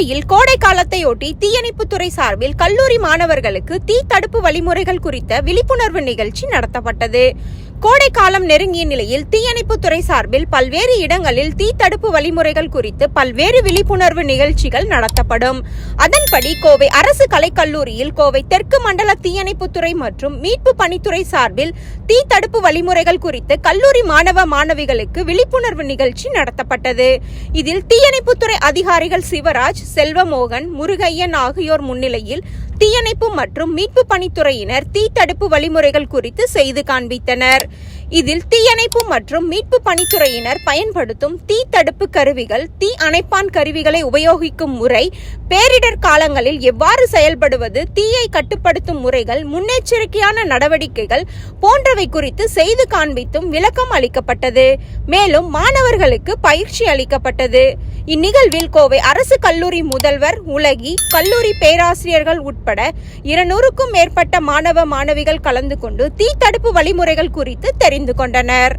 கோவையில் கோடை காலத்தையொட்டி தீயணைப்புத்துறை சார்பில் கல்லூரி மாணவர்களுக்கு தீ தடுப்பு வழிமுறைகள் குறித்த விழிப்புணர்வு நிகழ்ச்சி நடத்தப்பட்டது. கோடை காலம் நெருங்கிய நிலையில் தீயணைப்புத்துறை சார்பில் பல்வேறு இடங்களில் தீ தடுப்பு வழிமுறைகள் குறித்து பல்வேறு விழிப்புணர்வு நிகழ்ச்சிகள் நடத்தப்படும். அதன்படி கோவை அரசு கலைக்கல்லூரியில் கோவை தெற்கு மண்டல தீயணைப்புத்துறை மற்றும் மீட்பு பணித்துறை சார்பில் தீ தடுப்பு வழிமுறைகள் குறித்து கல்லூரி மாணவ மாணவிகளுக்கு விழிப்புணர்வு நிகழ்ச்சி நடத்தப்பட்டது. இதில் தீயணைப்புத்துறை அதிகாரிகள் சிவராஜ் செல்வமோகன் முருகையன் ஆகியோர் முன்னிலையில் தீயணைப்பு மற்றும் மீட்பு பணித்துறையினர் தீ தடுப்பு வழிமுறைகள் குறித்து செய்து காண்பித்தனர். இதில் தீயணைப்பு மற்றும் மீட்பு பணித்துறையினர் பயன்படுத்தும் தீ தடுப்பு கருவிகள் தீ அணைப்பான் கருவிகளை உபயோகிக்கும் முறை பேரிடர் காலங்களில் எவ்வாறு செயல்படுவது தீயை கட்டுப்படுத்தும் முறைகள் முன்னெச்சரிக்கையான நடவடிக்கைகள் போன்றவை குறித்து செய்து காண்பித்தும் விளக்கம் அளிக்கப்பட்டது. மேலும் மாணவர்களுக்கு பயிற்சி அளிக்கப்பட்டது. இந்நிகழ்வில் கோவை அரசு கல்லூரி முதல்வர் உலகி கல்லூரி பேராசிரியர்கள் உட்பட இருநூறுக்கும் மேற்பட்ட மாணவ மாணவிகள் கலந்து கொண்டு தீ தடுப்பு வழிமுறைகள் குறித்து தெரிந்து கொண்டனர்.